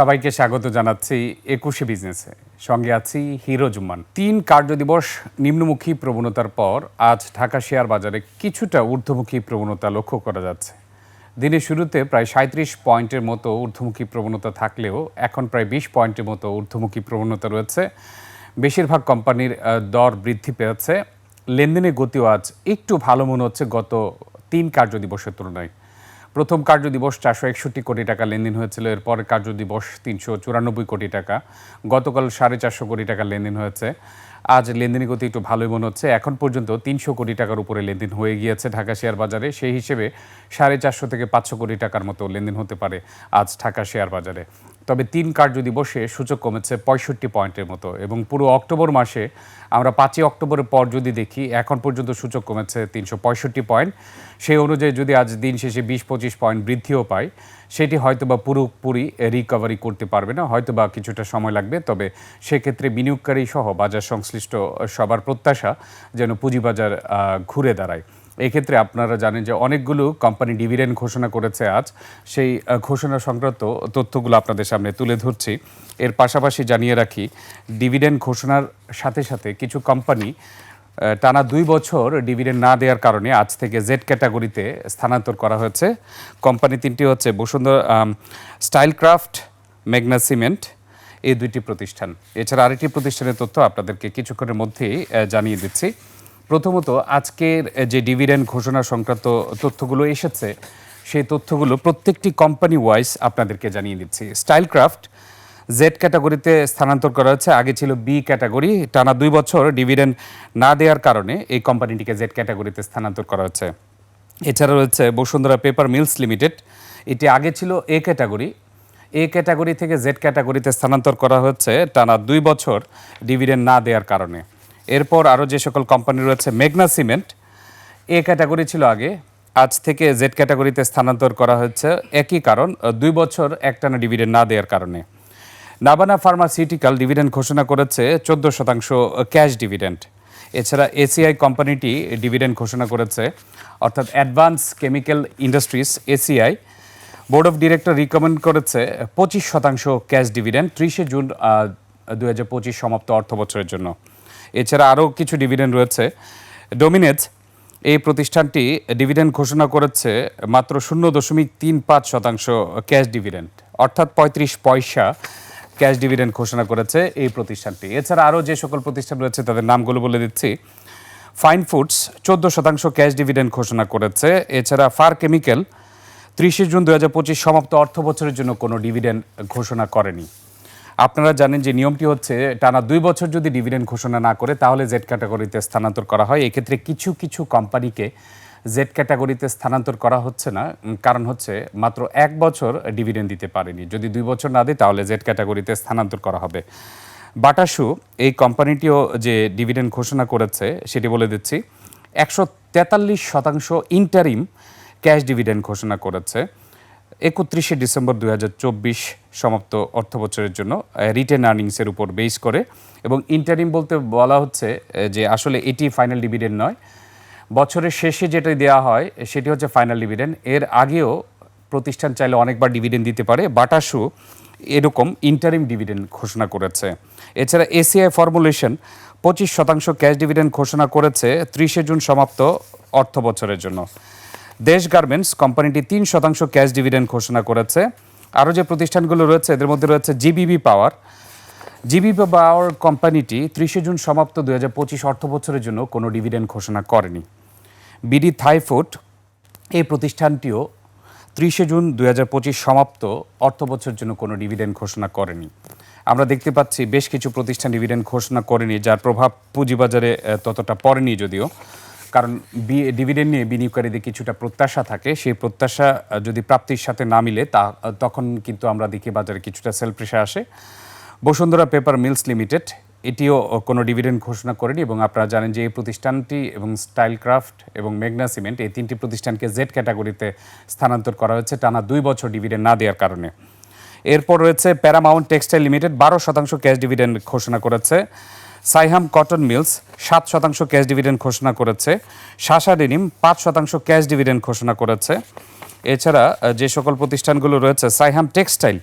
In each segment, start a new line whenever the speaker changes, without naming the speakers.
সবাইকে স্বাগত জানাচ্ছি একুশে বিজনেসে। সঙ্গে আছি হিরো জুম্মান। তিন কার্যদিবস নিম্নমুখী প্রবণতার পর আজ ঢাকা শেয়ার বাজারে কিছুটা ঊর্ধ্বমুখী প্রবণতা লক্ষ্য করা যাচ্ছে। দিনের শুরুতে প্রায় সাঁত্রিশ পয়েন্টের মতো ঊর্ধ্বমুখী প্রবণতা থাকলেও এখন প্রায় বিশ পয়েন্টের মতো ঊর্ধ্বমুখী প্রবণতা রয়েছে। বেশিরভাগ কোম্পানির দর বৃদ্ধি পেয়েছে। লেনদেনের গতিও আজ একটু ভালো মনে হচ্ছে গত তিন কার্যদিবসের তুলনায়। প্রথম কার্য দিবস চারশো একষট্টি কোটি টাকা লেনদেন হয়েছিল, এরপরে কার্যদিবস তিনশো চুরানব্বই কোটি টাকা। গতকাল সাড়ে চারশো কোটি টাকা লেনদেন হয়েছে। আজ লেনদেনের গতি একটু ভালোই মনে হচ্ছে। এখন পর্যন্ত তিনশো কোটি টাকার উপরে লেনদেন হয়ে গিয়েছে ঢাকা শেয়ার বাজারে। সেই হিসেবে সাড়ে চারশো থেকে পাঁচশো কোটি টাকার মতো লেনদেন হতে পারে আজ ঢাকা শেয়ার বাজারে। তবে তিন কার্যদিবসে সূচক কমেছে পঁয়ষট্টি পয়েন্টের মতো এবং পুরো অক্টোবর মাসে আমরা পাঁচই অক্টোবরের পর যদি দেখি, এখন পর্যন্ত সূচক কমেছে তিনশো পঁয়ষট্টি পয়েন্ট। সেই অনুযায়ী যদি আজ দিন শেষে বিশ পঁচিশ পয়েন্ট বৃদ্ধিও পায়, সেটি হয়তো বা পুরোপুরি রিকভারি করতে পারবে না হয়তো বা কিছুটা সময় লাগবে। তবে সেক্ষেত্রে বিনিয়োগকারী সহ বাজার সংশ্লিষ্ট সবার প্রত্যাশা যেন পুঁজিবাজার ঘুরে দাঁড়ায়। এক্ষেত্রে আপনারা জানেন যে অনেকগুলো কোম্পানি ডিভিডেন্ড ঘোষণা করেছে আজ। সেই ঘোষণা সংক্রান্ত তথ্যগুলো আপনাদের সামনে তুলে ধরছি। এর পাশাপাশি জানিয়ে রাখি, ডিভিডেন্ড ঘোষণার সাথে সাথে কিছু কোম্পানি টানা দুই বছর ডিভিডেন্ড না দেওয়ার কারণে আজ থেকে জেড ক্যাটাগরিতে স্থানান্তর করা হয়েছে। কোম্পানি তিনটি হচ্ছে বসুন্ধরা স্টাইল ক্রাফট মেঘনা সিমেন্ট, এই দুইটি প্রতিষ্ঠান। এছাড়া আরেকটি প্রতিষ্ঠানের তথ্য আপনাদেরকে কিছুক্ষণের মধ্যেই জানিয়ে দিচ্ছি। প্রথমত আজকের যে ডিভিডেন্ড ঘোষণা সংক্রান্ত তথ্যগুলো এসেছে, সেই তথ্যগুলো প্রত্যেকটি কোম্পানি ওয়াইজ আপনাদেরকে জানিয়ে দিচ্ছি। স্টাইল ক্রাফট জেড ক্যাটাগরিতে স্থানান্তর করা হচ্ছে আগে ছিল বি ক্যাটাগরি। টানা দুই বছর ডিভিডেন্ড না দেওয়ার কারণে এই কোম্পানিটিকে জেড ক্যাটাগরিতে স্থানান্তর করা হচ্ছে। এছাড়া রয়েছে বসুন্ধরা পেপার মিলস লিমিটেড। এটি আগে ছিল এ ক্যাটাগরি। এ ক্যাটাগরি থেকে জেড ক্যাটাগরিতে স্থানান্তর করা হচ্ছে। টানা দুই বছর ডিভিডেন্ড না দেওয়ার কারণে। এরপর আরও যে সকল কোম্পানি রয়েছে, মেঘনা সিমেন্ট এ ক্যাটাগরি ছিল আগে। আজ থেকে জেড ক্যাটাগরিতে স্থানান্তর করা হচ্ছে একই কারণ, দুই বছর একটানা ডিভিডেন্ড না দেওয়ার কারণে। নাবানা ফার্মাসিউটিক্যাল ডিভিডেন্ড ঘোষণা করেছে, চোদ্দ শতাংশ ক্যাশ ডিভিডেন্ড এছাড়া এসিআই কোম্পানিটি ডিভিডেন্ড ঘোষণা করেছে, অর্থাৎ advance chemical industries ACI board of director recommend করেছে, পঁচিশ শতাংশ ক্যাশ ডিভিডেন্ড ত্রিশে জুন দু সমাপ্ত অর্থ বছরের জন্য। এছাড়া আরও কিছু ডিভিডেন্ড রয়েছে। ডোমিনেজ এই প্রতিষ্ঠানটি ডিভিডেন্ড ঘোষণা করেছে মাত্র শূন্য দশমিক তিন পাঁচ শতাংশ ক্যাশ ডিভিডেন্ড অর্থাৎ পঁয়ত্রিশ পয়সা ক্যাশ ডিভিডেন্ড ঘোষণা করেছে এই প্রতিষ্ঠানটি। এছাড়া আরও যে সকল প্রতিষ্ঠান রয়েছে, তাদের নামগুলো বলে দিচ্ছি। ফাইন ফুডস চোদ্দ শতাংশ ক্যাশ ডিভিডেন্ড ঘোষণা করেছে। এছাড়া ফার কেমিক্যাল ত্রিশে জুন দু হাজার পঁচিশ সমাপ্ত অর্থ বছরের জন্য কোনো ডিভিডেন্ড ঘোষণা করেনি। আপনারা জানেন যে নিয়মটি হচ্ছে, টানা দুই বছর যদি ডিভিডেন্ড ঘোষণা না করে, তাহলে জেড ক্যাটাগরিতে স্থানান্তর করা হয়। এক্ষেত্রে কিছু কিছু কোম্পানিকে জেড ক্যাটাগরিতে স্থানান্তর করা হচ্ছে না। কারণ হচ্ছে মাত্র এক বছর ডিভিডেন্ড দিতে পারেনি। যদি দুই বছর না দেয়, তাহলে জেড ক্যাটাগরিতে স্থানান্তর করা হবে। বাটাসু, এই কোম্পানিটিও যে ডিভিডেন্ড ঘোষণা করেছে, সেটি বলে দিচ্ছি, একশো তেতাল্লিশ শতাংশ ইন্টারিম ক্যাশ ডিভিডেন্ড ঘোষণা করেছে। একত্রিশে ডিসেম্বর দু হাজার চব্বিশ সমাপ্ত অর্থ বছরের জন্য রিটেন আর্নিংসের উপর বেস করে এবং ইন্টারিম বলতে বলা হচ্ছে যে আসলে এটি ফাইনাল ডিভিডেন্ড নয়। বছরের শেষে যেটা দেওয়া হয়, সেটি হচ্ছে ফাইনাল ডিভিডেন্ড এর আগেও প্রতিষ্ঠান চাইলে অনেকবার ডিভিডেন্ড দিতে পারে বাটাসু এরকম ইন্টারিম ডিভিডেন্ড ঘোষণা করেছে। এছাড়া এসিআই ফর্মুলেশন পঁচিশ শতাংশ ক্যাশ ডিভিডেন্ড ঘোষণা করেছে, ত্রিশে জুন সমাপ্ত অর্থ বছরের জন্য। দেশ গার্মেন্টস কোম্পানিটি তিন শতাংশ ক্যাশ ডিভিডেন্ড ঘোষণা করেছে। আরও যে প্রতিষ্ঠানগুলো রয়েছে, এদের মধ্যে রয়েছে জিবিবি পাওয়ার। জিবি পাওয়ার কোম্পানিটি ত্রিশে জুন সমাপ্ত দুই হাজার পঁচিশ অর্থ বছরের জন্য কোনো ডিভিডেন্ড ঘোষণা করেনি। বিডি থাইফুড এই প্রতিষ্ঠানটিও ত্রিশে জুন দুই হাজার পঁচিশ সমাপ্ত অর্থ বছরের জন্য কোনো ডিভিডেন্ড ঘোষণা করেনি। আমরা দেখতে পাচ্ছি বেশ কিছু প্রতিষ্ঠান ডিভিডেন্ড ঘোষণা করেনি, যার প্রভাব পুঁজিবাজারে ততটা পড়েনি যদিও। কারণ ডিভিডেন্ড নিয়ে বিনিয়োগকারীদের কিছুটা প্রত্যাশা থাকে। সেই প্রত্যাশা যদি প্রাপ্তির সাথে না মিলে, তা তখন কিন্তু আমরা দেখি বাজারে কিছুটা সেল প্রেশার আসে। বসুন্ধরা পেপার মিলস লিমিটেড এটিও কোনো ডিভিডেন্ড ঘোষণা করেনি এবং আপনারা জানেন যে এই প্রতিষ্ঠানটি এবং স্টাইল ক্রাফট এবং মেঘনা সিমেন্ট এই তিনটি প্রতিষ্ঠানকে জেড ক্যাটাগরিতে স্থানান্তর করা হয়েছে টানা দুই বছর ডিভিডেন্ড না দেওয়ার কারণে। এরপর রয়েছে প্যারামাউন্ট টেক্সটাইল লিমিটেড বারো শতাংশ ক্যাশ ডিভিডেন্ড ঘোষণা করেছে। সাইহাম কটন মিলস সাত শতাংশ ক্যাশ ডিভিডেন্ড ঘোষণা করেছে। শাসা ডেনিম পাঁচ শতাংশ ক্যাশ ডিভিডেন্ড ঘোষণা করেছে। এছাড়া যে সকল প্রতিষ্ঠানগুলো রয়েছে, সাইহাম টেক্সটাইল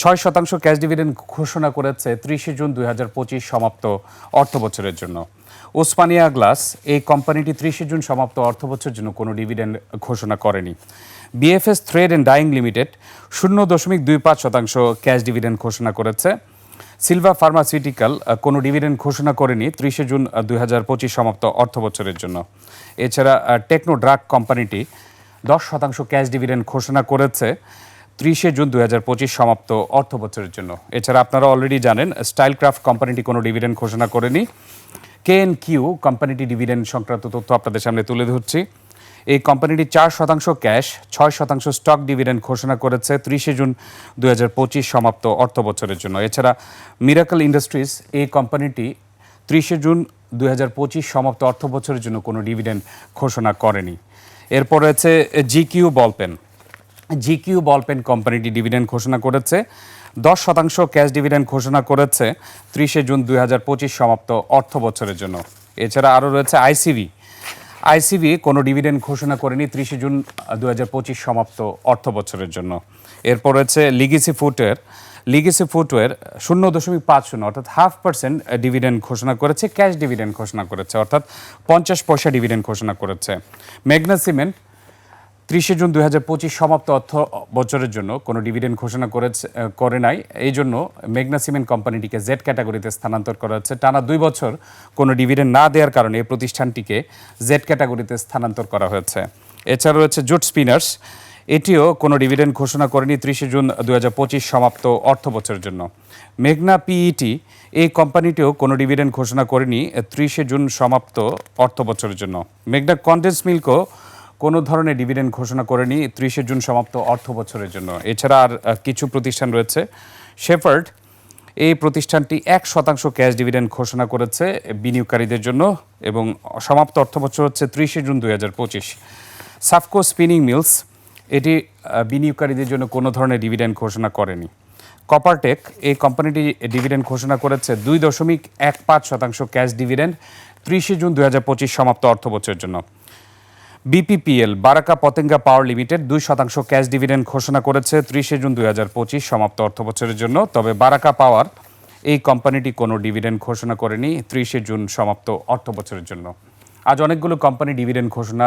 ছয় শতাংশ ক্যাশ ডিভিডেন্ড ঘোষণা করেছে ত্রিশে জুন দুই হাজার পঁচিশ সমাপ্ত অর্থ বছরের জন্য। ওসমানিয়া গ্লাস এই কোম্পানিটি ত্রিশে জুন সমাপ্ত অর্থ বছরের জন্য কোনো ডিভিডেন্ড ঘোষণা করেনি। BFS thread and dyeing limited শূন্য দশমিক দুই পাঁচ শতাংশ ক্যাশ ডিভিডেন্ড ঘোষণা করেছে। সিলভা ফার্মাসিউটিক্যাল কোনো ডিভিডেন্ড ঘোষণা করেনি ত্রিশে জুন দু হাজার পঁচিশ সমাপ্ত অর্থ বছরের জন্য। এছাড়া টেকনো ড্রাগ কোম্পানিটি দশ শতাংশ ক্যাশ ডিভিডেন্ড ঘোষণা করেছে ত্রিশে জুন দু হাজার পঁচিশ সমাপ্ত অর্থ বছরের জন্য। এছাড়া আপনারা অলরেডি জানেন স্টাইল ক্রাফট কোম্পানিটি কোনো ডিভিডেন্ড ঘোষণা করেনি। কে এন কিউ কোম্পানিটি ডিভিডেন্ড সংক্রান্ত তথ্য আপনাদের সামনে তুলে ধরছি। এই কোম্পানিটি চার শতাংশ ক্যাশ, ছয় শতাংশ স্টক ডিভিডেন্ড ঘোষণা করেছে ত্রিশে জুন দুই হাজার পঁচিশ সমাপ্ত অর্থ বছরের জন্য। এছাড়া মিরাকল ইন্ডাস্ট্রিজ এই কোম্পানিটি ত্রিশে জুন দুই হাজার পঁচিশ সমাপ্ত অর্থ বছরের জন্য কোনো ডিভিডেন্ড ঘোষণা করেনি। এরপর রয়েছে জিকিউ বলপেন জিকিউ বলপেন কোম্পানিটি ডিভিডেন্ড ঘোষণা করেছে, দশ শতাংশ ক্যাশ ডিভিডেন্ড ঘোষণা করেছে ত্রিশে জুন দুই হাজার পঁচিশ সমাপ্ত অর্থ বছরের জন্য। এছাড়া আরও রয়েছে আইসিবি আইসিবি কোনো ডিভিডেন্ড ঘোষণা করেনি, ত্রিশে জুন দু হাজার পঁচিশ সমাপ্ত অর্থ বছরের জন্য। এরপর রয়েছে লিগেসি ফুটের লিগেসি ফুটওয়ের শূন্য দশমিক পাঁচ শূন্য, অর্থাৎ হাফ পার্সেন্ট ডিভিডেন্ড ঘোষণা করেছে, ক্যাশ ডিভিডেন্ড ঘোষণা করেছে, অর্থাৎ পঞ্চাশ পয়সা ডিভিডেন্ড ঘোষণা করেছে। মেঘনা সিমেন্ট ত্রিশে জুন দু হাজার পঁচিশ সমাপ্ত অর্থ বছরের জন্য কোনো ডিভিডেন্ড ঘোষণা করেছে, করে নাই। এই জন্য মেঘনা সিমেন্ট কোম্পানিটিকে জেড ক্যাটাগরিতে স্থানান্তর করা হচ্ছে। টানা দুই বছর কোনো ডিভিডেন্ড না দেওয়ার কারণে এই প্রতিষ্ঠানটিকে জেড ক্যাটাগরিতে স্থানান্তর করা হয়েছে। এছাড়া রয়েছে জুট স্পিনার্স। এটিও কোনো ডিভিডেন্ড ঘোষণা করেনি ত্রিশে জুন দু হাজার পঁচিশ সমাপ্ত অর্থ বছরের জন্য। মেঘনা পিইটি এই কোম্পানিটিও কোনো ডিভিডেন্ড ঘোষণা করেনি ত্রিশে জুন সমাপ্ত অর্থ বছরের জন্য। মেঘনা কন্ডেন্স মিল্কও কোনো ধরনের ডিভিডেন্ড ঘোষণা করেনি, ত্রিশে জুন সমাপ্ত অর্থ বছরের জন্য। এছাড়া আর কিছু প্রতিষ্ঠান রয়েছে। শেফার্ড এই প্রতিষ্ঠানটি এক শতাংশ ক্যাশ ডিভিডেন্ড ঘোষণা করেছে বিনিয়োগকারীদের জন্য এবং সমাপ্ত অর্থ বছর হচ্ছে ত্রিশে জুন দুই হাজার পঁচিশ। সাফকো স্পিনিং মিলস এটি বিনিয়োগকারীদের জন্য কোনো ধরনের ডিভিডেন্ড ঘোষণা করেনি। কপারটেক এই কোম্পানিটি ডিভিডেন্ড ঘোষণা করেছে দুই দশমিক এক পাঁচ শতাংশ ক্যাশ ডিভিডেন্ড ত্রিশে জুন দুই হাজার পঁচিশ সমাপ্ত অর্থ বছরের জন্য। BPPL, Baraka Patenga power limited দুই শতাংশ ক্যাশ ডিভিডেন্ড ঘোষণা করেছে ত্রিশে জুন দুই হাজার পঁচিশ সমাপ্ত অর্থ বছরের জন্য। তবে বারাকা পাওয়ার এই কোম্পানিটি কোনো ডিভিডেন্ড ঘোষণা করেনি ত্রিশে জুন সমাপ্ত অর্থ বছরের জন্য। আজ অনেকগুলো কোম্পানি ডিভিডেন্ড ঘোষণা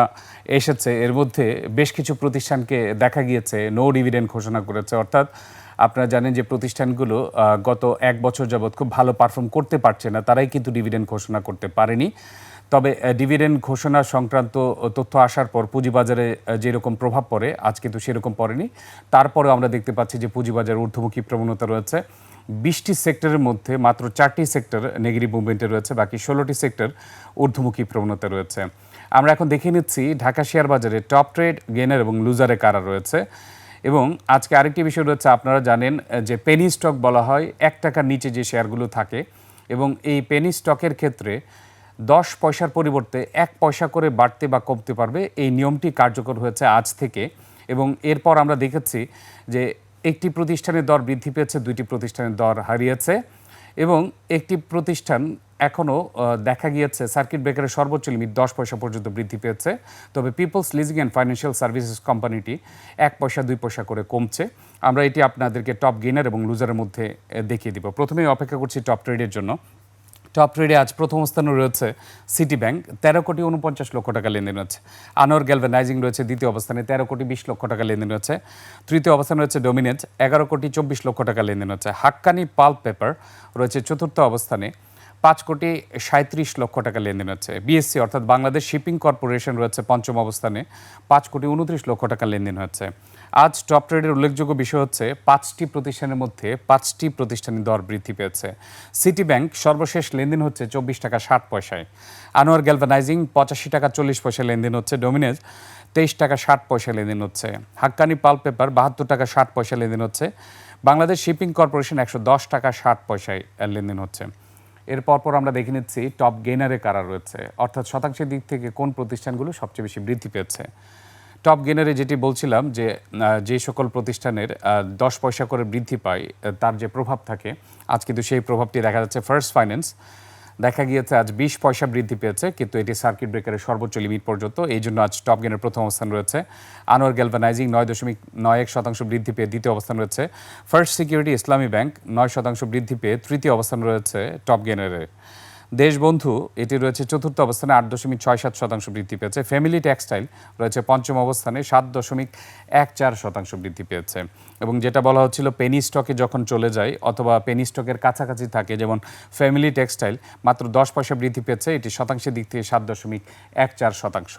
এসেছে। এর মধ্যে বেশ কিছু প্রতিষ্ঠানকে দেখা গিয়েছে নো ডিভিডেন্ড ঘোষণা করেছে। অর্থাৎ আপনারা জানেন যে প্রতিষ্ঠানগুলো গত এক বছর যাবৎ খুব ভালো পারফর্ম করতে পারছে না, তারাই কিন্তু ডিভিডেন্ড ঘোষণা করতে পারেনি। তবে ডিভিডেন্ড ঘোষণা সংক্রান্ত তথ্য আসার পর পুঁজিবাজারে যেরকম প্রভাব পড়ে, আজ কিন্তু সেরকম পড়েনি। তারপরেও আমরা দেখতে পাচ্ছি যে পুঁজিবাজার ঊর্ধ্বমুখী প্রবণতা রয়েছে। বিশটি সেক্টরের মধ্যে মাত্র চারটি সেক্টর নেগেটিভ মুভমেন্টে রয়েছে, বাকি ষোলোটি সেক্টর ঊর্ধ্বমুখী প্রবণতা রয়েছে। আমরা এখন দেখে নিচ্ছি ঢাকা শেয়ার বাজারে টপ ট্রেড গেনার এবং লুজারে কারা রয়েছে। এবং আজকে আরেকটি বিষয় রয়েছে, আপনারা জানেন যে পেনি স্টক বলা হয়, এক টাকার নিচে যে শেয়ারগুলো থাকে। এবং এই পেনি স্টকের ক্ষেত্রে দশ পয়সার পরিবর্তে এক পয়সা করে বাড়তে বা কমতে পারবে, এই নিয়মটি কার্যকর হয়েছে আজ থেকে। এবং এরপর আমরা দেখেছি যে একটি প্রতিষ্ঠানের দর বৃদ্ধি পেয়েছে, দুইটি প্রতিষ্ঠানের দর হারিয়েছে এবং একটি প্রতিষ্ঠান এখনও দেখা গিয়েছে সার্কিট ব্রেকারের সর্বোচ্চ লিমিট দশ পয়সা পর্যন্ত বৃদ্ধি পেয়েছে। তবে peoples leasing and financial services কোম্পানিটি এক পয়সা, দুই পয়সা করে কমছে। আমরা এটি আপনাদেরকে টপ গেনার এবং লুজারের মধ্যে দেখিয়ে দিব। প্রথমেই অপেক্ষা করছি টপ ট্রেডের জন্য। টপ ট্রেডে আজ প্রথম স্থানে রয়েছে সিটি ব্যাংক তেরো কোটি উনপঞ্চাশ লক্ষ টাকা লেনদেন হচ্ছে। আনোয়ার গ্যালভেনাইজিং রয়েছে দ্বিতীয় অবস্থানে, তেরো কোটি বিশ লক্ষ টাকা লেনদেন হচ্ছে। তৃতীয় অবস্থানে রয়েছে ডোমিনেট এগারো কোটি চব্বিশ লক্ষ টাকা লেনদেন হচ্ছে। হাক্কানি পাল্প পেপার রয়েছে চতুর্থ অবস্থানে, পাঁচ কোটি সাঁত্রিশ লক্ষ টাকা লেনদেন হচ্ছে। বিএসসি অর্থাৎ বাংলাদেশ শিপিং কর্পোরেশন রয়েছে পঞ্চম অবস্থানে, পাঁচ কোটি উনত্রিশ লক্ষ টাকা লেনদেন হচ্ছে। আজ টপ ট্রেডের উল্লেখযোগ্য বিষয় হচ্ছে পাঁচটি প্রতিষ্ঠানের মধ্যে পাঁচটি প্রতিষ্ঠানের দর বৃদ্ধি পেয়েছে। সিটি ব্যাংক সর্বশেষ লেনদেন হচ্ছে চব্বিশ টাকা ষাট পয়সায়। আনোয়ার গ্যালভানাইজিং পঁচাশি টাকা চল্লিশ পয়সা লেনদেন হচ্ছে। ডোমিনেজ তেইশ টাকা ষাট পয়সা লেনদেন হচ্ছে। হাক্কানি পাল পেপার বাহাত্তর টাকা ষাট পয়সা লেনদেন হচ্ছে। বাংলাদেশ শিপিং কর্পোরেশন একশো দশ টাকা ষাট পয়সায় লেনদেন হচ্ছে। এর পরপর আমরা দেখে নিচ্ছি টপ গেনারে কারা রয়েছে। অর্থাৎ শতাংশের দিক থেকে কোন প্রতিষ্ঠানগুলো সবচেয়ে বেশি বৃদ্ধি পেয়েছে? টপ গেনারে যেটি বলছিলাম যে যে সকল প্রতিষ্ঠানের দশ পয়সা করে বৃদ্ধি পায় তার যে প্রভাব থাকে, আজ কিন্তু সেই প্রভাবটি দেখা যাচ্ছে ফার্স্ট ফাইন্যান্স দেখা গিয়েছে আজ বিশ পয়সা বৃদ্ধি পেয়েছে, কিন্তু এটি সার্কিট ব্রেকারের সর্বোচ্চ লিমিট পর্যন্ত। এই জন্য আজ টপ গেনের প্রথম অবস্থান রয়েছে। আনোয়ার গ্যালভানাইজিং নয় দশমিক নয় এক শতাংশ বৃদ্ধি পেয়ে দ্বিতীয় অবস্থান রয়েছে। ফার্স্ট সিকিউরিটি ইসলামী ব্যাংক নয় শতাংশ বৃদ্ধি পেয়ে তৃতীয় অবস্থান রয়েছে টপ গেনের দেশবন্ধু, এটি রয়েছে চতুর্থ অবস্থানে আট দশমিক ছয় সাত শতাংশ বৃদ্ধি পেয়েছে। ফ্যামিলি টেক্সটাইল রয়েছে পঞ্চম অবস্থানে সাত দশমিক এক চার শতাংশ বৃদ্ধি পেয়েছে। এবং যেটা বলা হচ্ছিল পেনি স্টকে যখন চলে যায় অথবা পেনি স্টকের কাছাকাছি থাকে, যেমন ফ্যামিলি টেক্সটাইল, মাত্র দশ পয়সা বৃদ্ধি পেয়েছে এটি শতাংশের দিক থেকে সাত দশমিক এক চার শতাংশ।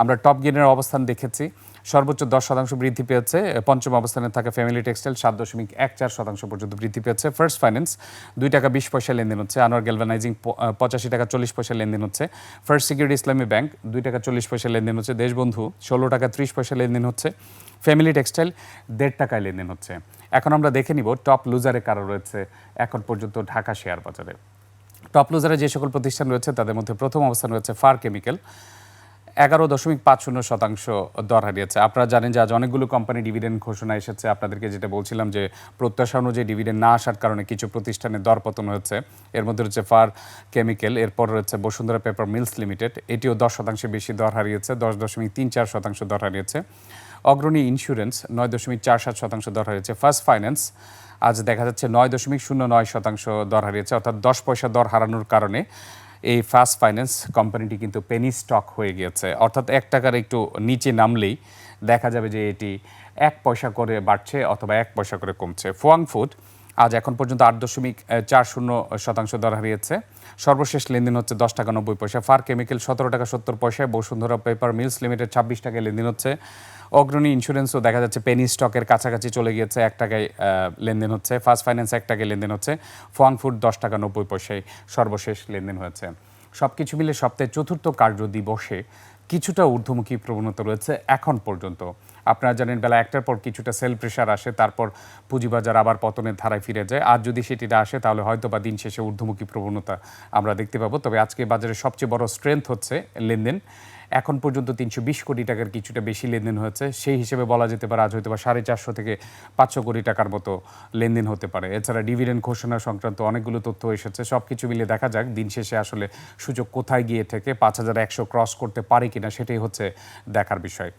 আমরা টপ গেনের অবস্থান দেখেছি। সর্বোচ্চ দশ শতাংশ বৃদ্ধি পেয়েছে। পঞ্চম অবস্থানে থাকা ফ্যামিলি টেক্সটাইল সাত দশমিক এক চার শতাংশ পর্যন্ত বৃদ্ধি পেয়েছে। ফার্স্ট ফাইন্যান্স দুই টাকা বিশ পয়সা লেনদেন হচ্ছে। আনোয়ার গ্যালভানাইজিং পঁচাশি টাকা চল্লিশ পয়সা লেনদেন হচ্ছে। ফার্স্ট সিকিউরিটি ইসলামী ব্যাংক দুই টাকা চল্লিশ পয়সা লেনদেন হচ্ছে। দেশবন্ধু, ষোলো টাকা ত্রিশ পয়সা লেনদেন হচ্ছে। ফ্যামিলি টেক্সটাইল দেড় টাকায় লেনদেন হচ্ছে। এখন আমরা দেখে নিব টপ লুজারে কারও রয়েছে এখন পর্যন্ত ঢাকা শেয়ার বাজারে। টপ লুজারে যে সকল প্রতিষ্ঠান রয়েছে, তাদের মধ্যে প্রথম অবস্থান রয়েছে ফার কেমিক্যাল এগারো দশমিক পাঁচ শূন্য শতাংশ দর হারিয়েছে। আপনারা জানেন যে আজ অনেকগুলো কোম্পানি ডিভিডেন্ড ঘোষণা এসেছে। আপনাদেরকে যেটা বলছিলাম যে প্রত্যাশা অনুযায়ী ডিভিডেন্ড না আসার কারণে কিছু প্রতিষ্ঠানের দর পতন হয়েছে। এর মধ্যে রয়েছে ফার কেমিক্যাল, এরপর রয়েছে বসুন্ধরা পেপার মিলস লিমিটেড। এটিও দশ শতাংশের বেশি দর হারিয়েছে, দশ দশমিক তিন চার শতাংশ দর হারিয়েছে। অগ্রণী ইন্স্যুরেন্স, নয় দশমিক চার সাত শতাংশ দর হারিয়েছে। ফার্স্ট ফাইন্যান্স, আজ দেখা যাচ্ছে নয় দশমিক শূন্য নয় শতাংশ দর হারিয়েছে, অর্থাৎ দশ পয়সা দর হারানোর কারণে এই ফার্স্ট ফাইন্যান্স কোম্পানিটি কিন্তু পেনি স্টক হয়ে গিয়েছে। অর্থাৎ এক টাকার একটু নিচে নামলেই দেখা যাবে যে এটি এক পয়সা করে বাড়ছে অথবা এক পয়সা করে কমছে। ফোয়াং ফুড আজ এখন পর্যন্ত আট দশমিক চার শূন্য শতাংশ দর হারিয়েছে। সর্বশেষ লেনদেন হচ্ছে দশ টাকা নব্বই পয়সা। ফার কেমিক্যাল সতেরো টাকা সত্তর পয়সায়, বসুন্ধরা পেপার মিলস লিমিটেড ছাব্বিশ টাকায় লেনদেন হচ্ছে। অগ্রণী ইন্স্যুরেন্সও দেখা যাচ্ছে পেনি স্টকের কাছাকাছি চলে গিয়েছে, এক টাকায় লেনদেন হচ্ছে। ফার্স্ট ফাইন্যান্স এক টাকায় লেনদেন হচ্ছে। ফোয়াং ফুড দশ টাকা নব্বই পয়সায় সর্বশেষ লেনদেন হয়েছে। সব কিছু মিলে সপ্তাহের চতুর্থ কার্য দিবসে কিছুটা ঊর্ধ্বমুখী প্রবণতা রয়েছে এখন পর্যন্ত। আপনারা জানেন, বেলা একটার পর কিছুটা সেল প্রেশার আসে, তারপর পুঁজিবাজার আবার পতনের ধারায় ফিরে যায়। আর যদি সেটি না আসে, তাহলে হয়তো বা দিন শেষে ঊর্ধ্বমুখী প্রবণতা আমরা দেখতে পাবো। তবে আজকে বাজারের সবচেয়ে বড় স্ট্রেংথ হচ্ছে লেনদেন। এখন পর্যন্ত তিনশো বিশ কোটি টাকার কিছুটা বেশি লেনদেন হয়েছে। সেই হিসেবে বলা যেতে পারে আজ হয়তো বা সাড়ে চারশো থেকে পাঁচশো কোটি টাকার মতো লেনদেন হতে পারে। এছাড়া ডিভিডেন্ড ঘোষণা সংক্রান্ত অনেকগুলো তথ্য এসেছে। সব কিছু মিলে দেখা যাক, দিন শেষে আসলে সূচক কোথায় গিয়ে থেকে পাঁচ হাজার একশো ক্রস করতে পারে কিনা সেটাই হচ্ছে দেখার বিষয়।